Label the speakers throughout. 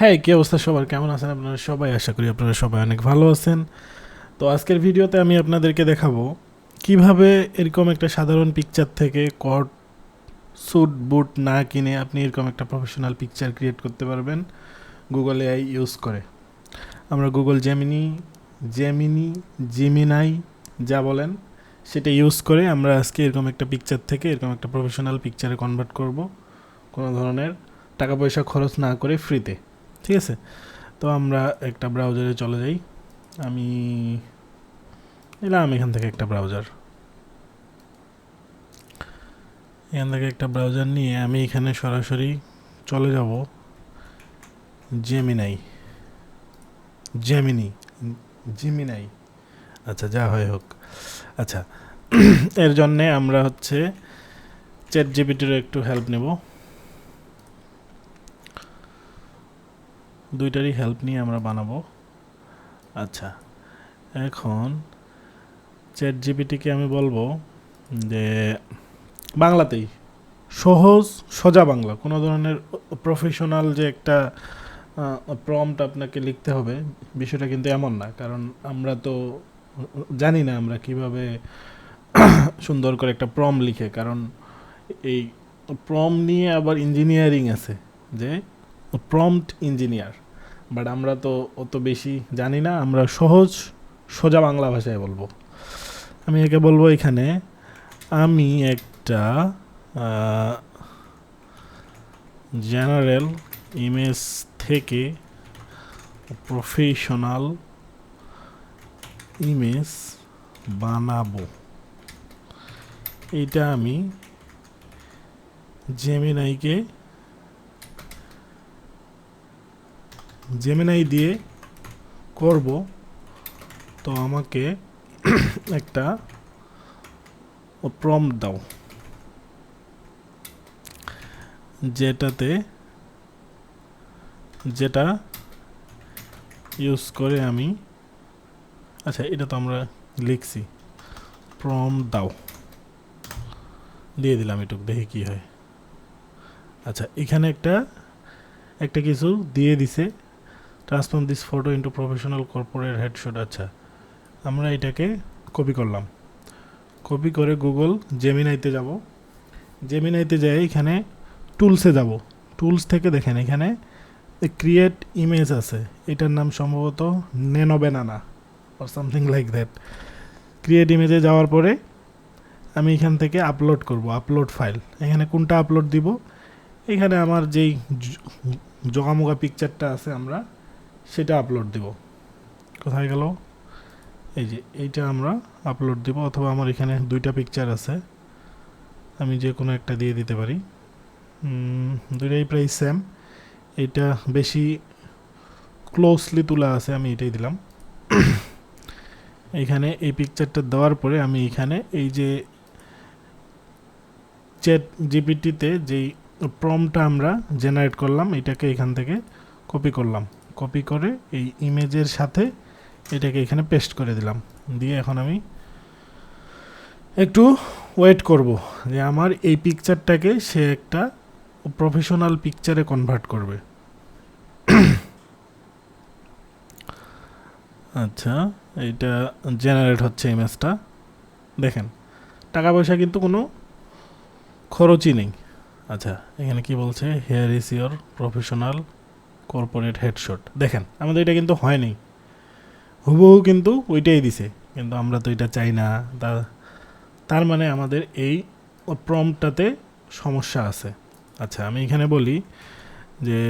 Speaker 1: হ্যাঁ কি অবস্থা সবার? কেমন আছেন আপনারা সবাই? আশা করি আপনারা সবাই অনেক ভালো আছেন। তো আজকের ভিডিওতে আমি আপনাদেরকে দেখাবো কীভাবে এরকম একটা সাধারণ পিকচার থেকে কট স্যুট বুট না কিনে আপনি এরকম একটা প্রফেশনাল পিকচার ক্রিয়েট করতে পারবেন গুগল এআই ইউজ করে। আমরা গুগল জেমিনি জেমিনি জিমিনাই যা বলেন, সেটা ইউজ করে আমরা আজকে এরকম একটা পিকচার থেকে এরকম একটা প্রফেশনাল পিকচারে কনভার্ট করব। কোনো ধরনের টাকা পয়সা খরচ না করে ফ্রিতে ঠিক আছে? তো আমরা একটা ব্রাউজারে চলে যাই। আমি এলাম এখান থেকে একটা ব্রাউজার এখান থেকে একটা ব্রাউজার নিয়ে আমি এখানে সরাসরি চলে যাব। জেমিনাই জেমিনি জিমিনাই আচ্ছা যা হয় হোক। আচ্ছা এর জন্যে আমরা হচ্ছে চ্যাট জিপিটির একটু হেল্প নেব। দুইটারই হেল্প নিয়ে আমরা বানাবো। আচ্ছা এখন চ্যাট জিপিটিকে আমি বলব যে বাংলাতেই সহজ, সোজা বাংলা, কোনো ধরনের প্রফেশনাল যে একটা প্রম্পট আপনাকে লিখতে হবে, বিষয়টা কিন্তু এমন না, কারণ আমরা তো জানি না আমরা কীভাবে সুন্দর করে একটা প্রম লিখে, কারণ এই প্রম নিয়ে আবার ইঞ্জিনিয়ারিং আছে যে প্রম্পট ইঞ্জিনিয়ার বাট আমরা তো অত বেশি জানি না, আমরা সহজ, সোজা বাংলা ভাষায় বলব। আমি একে বলব এখানে, আমি একটা জেনারেল ইমেজ থেকে প্রফেশনাল ইমেজ বানাবো। এইটা আমি জেমিনাইকে জেমিনাই দিয়ে করব, তো আমাকে একটা প্রম দাও, যেটাতে, যেটা ইউজ করে আমি আচ্ছা এটা তো আমরা লিখছি প্রম দাও, দিয়ে দিলাম এটুক, দেখি কি হয় আচ্ছা এখানে একটা একটা কিছু দিয়ে দিছে transform this photo into professional corporate headshot আচ্ছা। আমরা এটাকে কপি করলাম। কপি করে গুগল জেমিনাইতে যাব। জেমিনাইতে যাই, এখানে টুলসে যাব। টুলস থেকে দেখেন, এখানে ক্রিয়েট ইমেজ আছে। এটার নাম সম্ভবত nano banana or something like that create ইমেজে যাওয়ার পরে আমি এখান থেকে আপলোড করব আপলোড ফাইল এখানে কোনটা আপলোড দিব? এখানে আমার যেই জগামোগা পিকচারটা আছে আমরা সেটা আপলোড দিব। কোথায় গেল? এই যে, এইটা আমরা আপলোড দিব অথবা আমার এখানে দুইটা পিকচার আছে। আমি যে কোনো একটা দিয়ে দিতে পারি। দুইটাই প্রায় সেম এটা বেশি ক্লোজলি তোলা আছে, আমি এটাই দিলাম। এখানে এই পিকচারটা দেওয়ার পরে আমি এখানে এই যে চ্যাট জিপিটিতে যেই প্রমটা আমরা জেনারেট করলাম, এটাকে এখান থেকে কপি করলাম। কপি করে এই ইমেজের সাথে এটাকে এখানে পেস্ট করে দিলাম। দিয়ে এখন আমি একটু ওয়েট করব যে আমার এই পিকচারটাকে সে একটা প্রফেশনাল পিকচারে কনভার্ট করবে। আচ্ছা এইটা জেনারেট হচ্ছে ইমেজটা দেখেন টাকা পয়সা কিন্তু কোনো খরচই নেই। আচ্ছা এখানে কি বলছে? Here is your professional corporate headshot দেখেন, আমাদের এটা কিন্তু হয়নি হুবহু কিন্তু ওইটাই দিছে। কিন্তু আমরা তো এটা চাই না। তা, তার মানে আমাদের এই প্রমটাতে সমস্যা আছে। আচ্ছা আমি এখানে বলি যে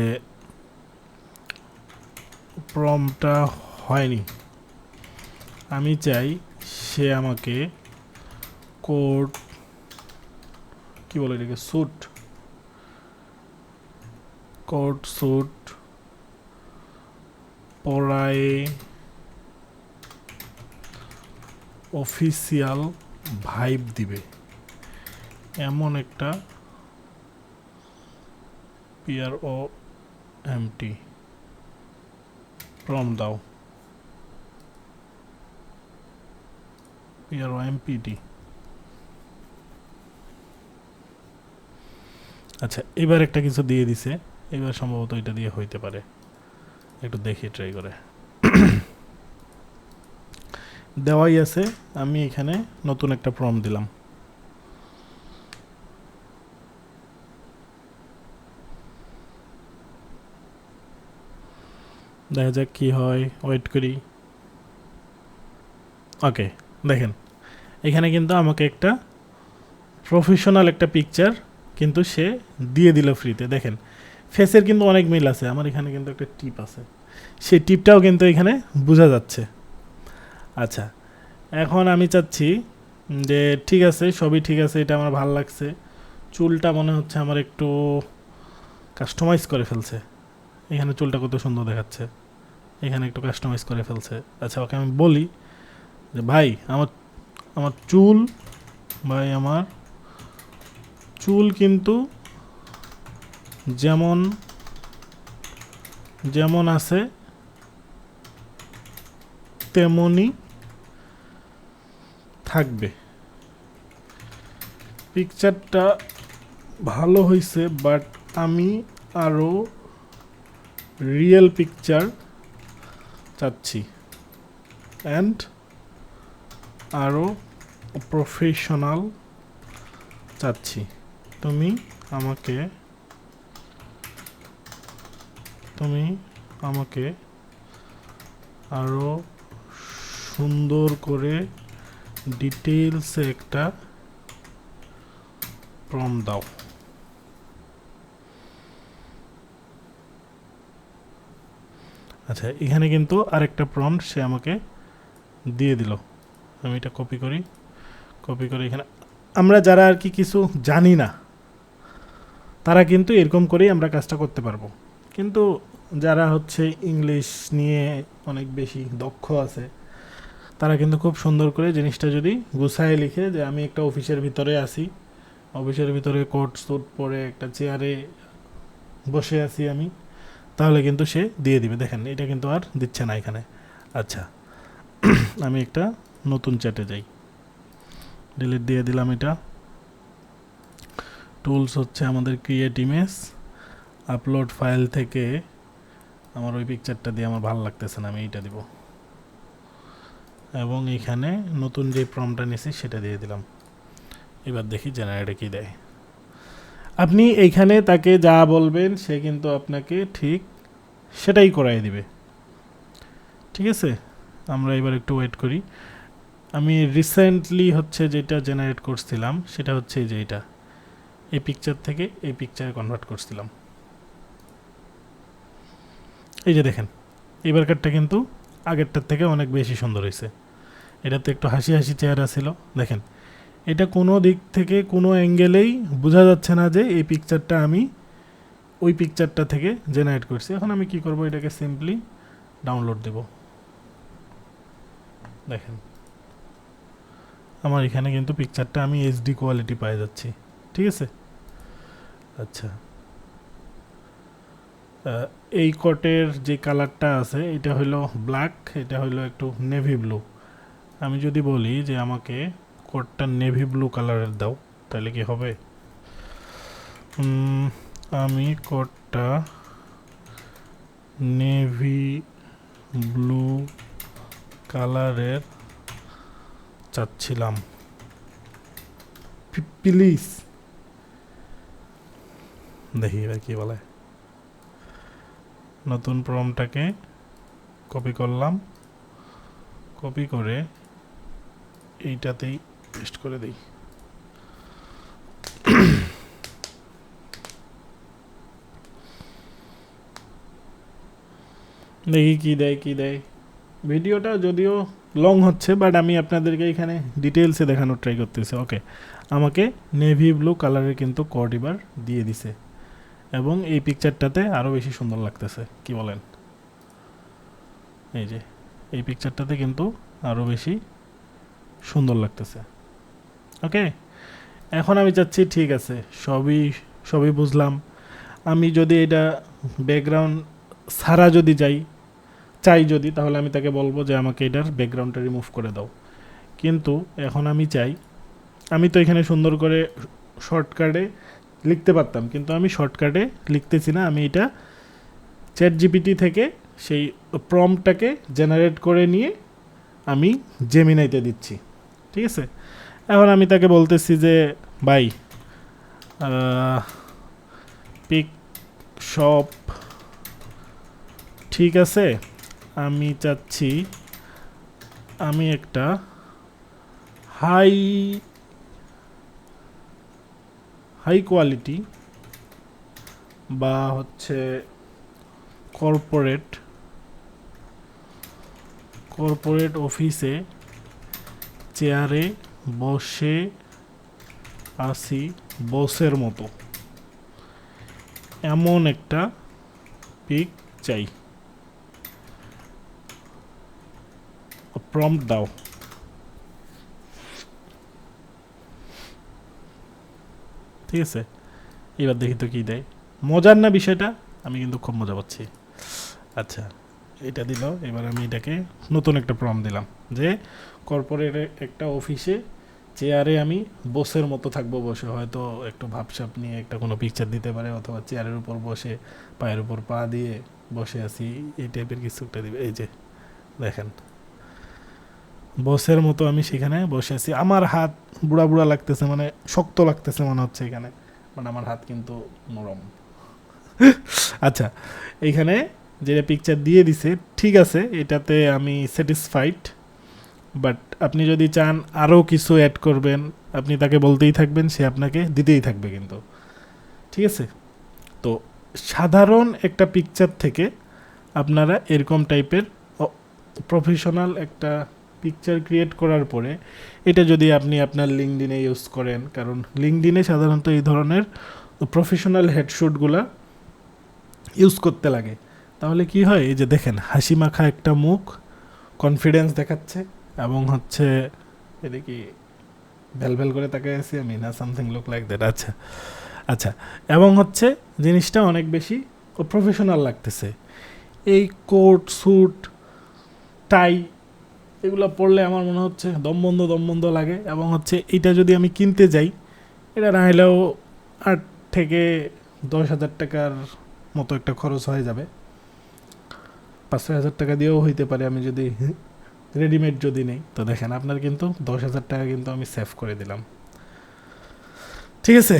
Speaker 1: প্রমটা হয়নি। আমি চাই সে আমাকে কোড, কি বলে এটাকে স্যুট কোট স্যুট পড়ায় অফিসিয়াল ভাইব দিবে। এমন একটা পিআর ও এমটি। প্রম দাও। পিআর ও এমপিটি আচ্ছা এবার একটা কিছু দিয়ে দিছে। এবার সম্ভবত এটা দিয়ে হইতে পারে। একটু দেখি ট্রাই করে। দেওয়াই আছে, আমি এখানে নতুন একটা প্রম দিলাম। দেখা যাক কি হয় ওয়েট করি। ওকে দেখেন, এখানে কিন্তু আমাকে একটা প্রফেশনাল একটা পিকচার কিন্তু সে দিয়ে দিল ফ্রিতে দেখেন ফেসের কিন্তু অনেক মিল আছে, আমার এখানে কিন্তু একটা টিপ আছে। সেই টিপটাও কিন্তু এখানে বোঝা যাচ্ছে। আচ্ছা এখন আমি চাচ্ছি যে ঠিক আছে, সবই ঠিক আছে, এটা আমার ভালো লাগছে। চুলটা মনে হচ্ছে আমার একটু কাস্টমাইজ করে ফেলছে। এখানে চুলটা কত সুন্দর দেখাচ্ছে। এখানে একটু কাস্টমাইজ করে ফেলছে। আচ্ছা ওকে আমি বলি যে, ভাই, আমার আমার চুল, ভাই, আমার চুল কিন্তু যেমন যেমন আছে তেমনই থাকবে। পিকচারটা ভালো হয়েছে বাট আমি আরও রিয়েল পিকচার চাচ্ছি। অ্যান্ড আরও প্রফেশনাল চাচ্ছি। তুমি আমাকে তুমি আমাকে আরও সুন্দর করে ডিটেলসে একটা প্রম দাও। আচ্ছা এখানে কিন্তু আরেকটা প্রম্পট সে আমাকে দিয়ে দিল। আমি এটা কপি করি কপি করে এখানে আমরা যারা আর কি কিছু জানি না, তারা কিন্তু এরকম করেই আমরা কাজটা করতে পারব। কিন্তু যারা হচ্ছে ইংলিশ নিয়ে অনেক বেশি দক্ষ আছে, তারা কিন্তু খুব সুন্দর করে জিনিসটা যদি গুছায় লিখে যে আমি একটা অফিসের ভিতরে আছি, অফিসের ভিতরে কোট স্যুট পরে একটা চেয়ারে বসে আছি আমি, তাহলে কিন্তু সে দিয়ে দিবে। দেখেন, এটা কিন্তু আর দিচ্ছে না এখানে। আচ্ছা আমি একটা নতুন চ্যাটে যাই। ডিলিট দিয়ে দিলাম এটা। টুলস হচ্ছে আমাদের ক্রিয়েট ইমেজ, আপলোড ফাইল থেকে আমার ওই পিকচারটা দিয়ে আমার ভালো লাগতেছে না, আমি এইটা দিব। এবং এখানে নতুন যে প্রমটা নিয়েছি সেটা দিয়ে দিলাম। এবার দেখি জেনারেটে কী দেয়। আপনি এইখানে তাকে যা বলবেন, সে কিন্তু আপনাকে ঠিক সেটাই করাই দিবে। ঠিক আছে? আমরা এবার একটু ওয়েট করি। আমি রিসেন্টলি হচ্ছে যেটা জেনারেট করছিলাম, সেটা হচ্ছে যে এটা এই পিকচার থেকে এই পিকচারে কনভার্ট করছিলাম। এই যে দেখেন এবারকারটা কিন্তু আগেরটার থেকে অনেক বেশি সুন্দর হয়েছে। এটাতে একটু হাসি হাসি চেহারা ছিল। দেখেন, এটা কোনো দিক থেকে কোনো অ্যাঙ্গেলেই বোঝা যাচ্ছে না যে এই পিকচারটা আমি ওই পিকচারটা থেকে জেনারেট করছি। এখন আমি কি করব? এটাকে সিম্পলি ডাউনলোড দেব। দেখেন, আমার এখানে কিন্তু পিকচারটা আমি এইচডি কোয়ালিটি পাই যাচ্ছি। ঠিক আছে? আচ্ছা। এই কটের যে কালারটা আছে, এটা হলো ব্ল্যাক এটা হলো একটু নেভি ব্লু আমি যদি বলি যে আমাকে কোটটা নেভি ব্লু কালারের দাও, তাহলে কি হবে? আমি কোটটা নেভি ব্লু কালারের চাচ্ছিলাম। প্লিজ দেখি এবার কি বলে। নতুন প্রমটাকে কপি করলাম। কপি করে এইটাতেই পেস্ট করে দিই। দেখি কি দেয় কি দেয়। ভিডিওটা যদিও লং হচ্ছে বাট আমি আপনাদেরকে এখানে ডিটেলসে দেখানোর ট্রাই করতেছি। ওকে আমাকে নেভি ব্লু কালারের কিন্তু এবার দিয়ে দিছে। এবং এই পিকচারটাতে আরও বেশি সুন্দর লাগতেছে। কি বলেন? এই যে, এই পিকচারটাতে কিন্তু আরও বেশি সুন্দর লাগতেছে। ওকে এখন আমি চাচ্ছি, ঠিক আছে, সবই সবই বুঝলাম। আমি যদি এটা ব্যাকগ্রাউন্ড ছাড়া যদি যাই, চাই যদি, তাহলে আমি তাকে বলব যে আমাকে এটার ব্যাকগ্রাউন্ডটা রিমুভ করে দাও। কিন্তু এখন আমি চাই, আমি তো এখানে সুন্দর করে শর্টকাটে লিখতে পারতাম, কিন্তু আমি শর্টকাটে লিখতেছি না। আমি এটা চ্যাট জিপিটি থেকে সেই প্রমটাকে জেনারেট করে নিয়ে আমি জেমিনাইতে দিচ্ছি। ঠিক আছে? এখন আমি তাকে বলতেছি যে, ভাই পিক শপ ঠিক আছে? আমি চাচ্ছি, আমি একটা হাই হাই কোয়ালিটি বা হচ্ছে কর্পোরেট কর্পোরেট অফিসে চেয়ারে বসে আসি বসের মতো। এমন একটা পিক চাই। প্রম্পট দাও। ঠিক আছে? এবার দেখি তো কী দেয়। মজার না বিষয়টা? আমি কিন্তু খুব মজা পাচ্ছি। আচ্ছা এটা দিল। এবার আমি এটাকে নতুন একটা প্রম দিলাম যে কর্পোরেট একটা অফিসে চেয়ারে আমি বসের মতো থাকব বসে। হয়তো একটু ভাবসাপ নিয়ে একটা কোনো পিকচার দিতে পারে, অথবা চেয়ারের উপর বসে, পায়ের উপর পা দিয়ে বসে আছি, এই টাইপের কিছু একটা দিবে। এই যে, দেখেন। বসের মতো আমি সেখানে বসে আছি। আমার হাত বুড়া বুড়া লাগতেছে মানে শক্ত লাগতেছে মনে হচ্ছে এখানে। মানে আমার হাত কিন্তু নরম। আচ্ছা এইখানে যেটা পিকচার দিয়ে দিছে, ঠিক আছে, এটাতে আমি স্যাটিসফাইড বাট আপনি যদি চান আরও কিছু অ্যাড করবেন, আপনি তাকে বলতেই থাকবেন, সে আপনাকে দিতেই থাকবে কিন্তু। ঠিক আছে? তো সাধারণ একটা পিকচার থেকে আপনারা এরকম টাইপের প্রফেশনাল একটা পিকচার ক্রিয়েট করার পরে, এটা যদি আপনি আপনার লিঙ্কডিনে ইউজ করেন, কারণ লিঙ্কডিনে সাধারণত এই ধরনের প্রফেশনাল হেডশুটগুলা ইউজ করতে লাগে। তাহলে কি হয়? এই যে দেখেন, হাসি মাখা একটা মুখ কনফিডেন্স দেখাচ্ছে, এবং হচ্ছে, এটা কি, ভ্যাল ভ্যাল করে তাকে আছি আমি না সামথিং লুক লাইক দ্যাট আচ্ছা আচ্ছা এবং হচ্ছে জিনিসটা অনেক বেশি প্রফেশনাল লাগতেছে। এই কোট স্যুট টাই এগুলো পড়লে আমার মনে হচ্ছে দমবন্ধ দমবন্ধ লাগে। এবং হচ্ছে এটা যদি আমি কিনতে যাই, এটা না হলেও আট থেকে দশ হাজার টাকার মতো একটা খরচ হয়ে যাবে। পাঁচ, ছয় হাজার টাকা দিয়েও হইতে পারে আমি যদি রেডিমেড যদি নেই। তো দেখেন, আপনার কিন্তু দশ হাজার টাকা কিন্তু আমি সেভ করে দিলাম। ঠিক আছে?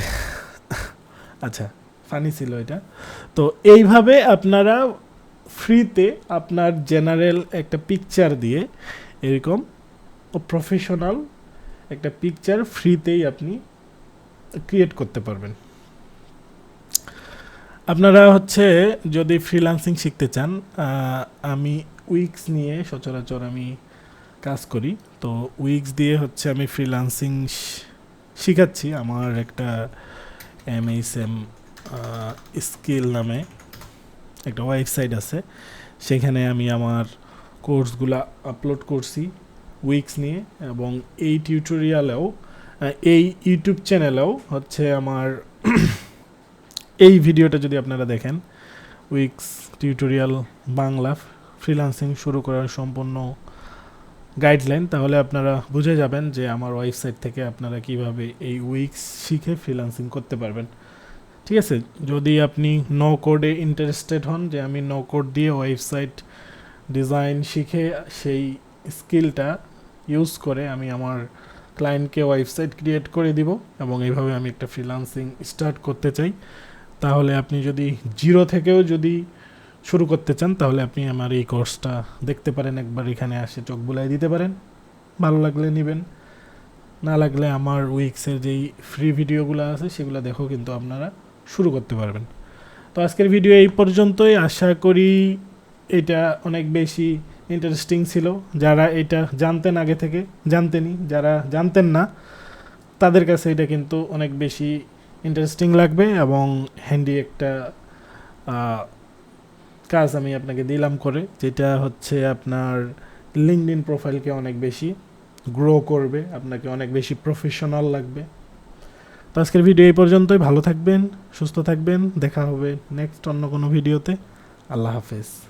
Speaker 1: আচ্ছা ফানি ছিল এটা। তো এইভাবে আপনারা ফ্রিতে আপনার জেনারেল একটা পিকচার দিয়ে এরকম প্রফেশনাল একটা পিকচার ফ্রিতেই আপনি ক্রিয়েট করতে পারবেন। আপনারা হচ্ছে যদি ফ্রিল্যান্সিং শিখতে চান আমি উইক্স নিয়ে সচরাচর আমি কাজ করি। তো উইক্স দিয়ে হচ্ছে আমি ফ্রিল্যান্সিং শিখাচ্ছি আমার একটা এম এইচ এম স্কিল নামে একটা ওয়েবসাইট আছে। সেখানে আমি আমার কোর্সগুলো আপলোড করছি উইক্স নিয়ে এবং এই টিউটোরিয়ালেও এই ইউটিউব চ্যানেলেও হচ্ছে আমার এই ভিডিওটা যদি আপনারা দেখেন উইক্স টিউটোরিয়াল বাংলা ফ্রিলান্সিং শুরু করার সম্পূর্ণ গাইডলাইন তাহলে আপনারা বুঝে যাবেন যে আমার ওয়েবসাইট থেকে আপনারা কীভাবে এই উইক্স শিখে ফ্রিলান্সিং করতে পারবেন। ঠিক আছে? যদি আপনি নো কোডে ইন্টারেস্টেড হন, যে আমি নো কোড দিয়ে ওয়েবসাইট ডিজাইন শিখে সেই স্কিলটা ইউজ করে আমি আমার ক্লায়েন্টকে ওয়েবসাইট ক্রিয়েট করে দিব এবং এইভাবে আমি একটা ফ্রিলান্সিং স্টার্ট করতে চাই। তাহলে আপনি যদি জিরো থেকেও যদি শুরু করতে চান, তাহলে আপনি আমার এই কোর্সটা দেখতে পারেন, একবার এখানে আসে চোখ বুলাই দিতে পারেন। ভালো লাগলে নেবেন, না লাগলে আমার উইক্সের যেই ফ্রি ভিডিওগুলো আছে, সেগুলো দেখো কিন্তু আপনারা শুরু করতে পারবেন। তো আজকের ভিডিও এই পর্যন্তই। আশা করি এটা অনেক বেশি ইন্টারেস্টিং ছিল। যারা এটা জানতেন আগে থেকে, জানতেনই। যারা জানতেন না, তাদের কাছে এটা কিন্তু অনেক বেশি ইন্টারেস্টিং লাগবে এবং হ্যান্ডি একটা কাজ আমি আপনাকে দিলাম করে, যেটা হচ্ছে আপনার লিঙ্কড ইন প্রোফাইলকে অনেক বেশি গ্রো করবে, আপনাকে অনেক বেশি প্রফেশনাল লাগবে। তো আজকের ভিডিও এই পর্যন্তই। ভালো থাকবেন, সুস্থ থাকবেন। দেখা হবে নেক্সট অন্য কোনো ভিডিওতে আল্লাহ হাফেজ।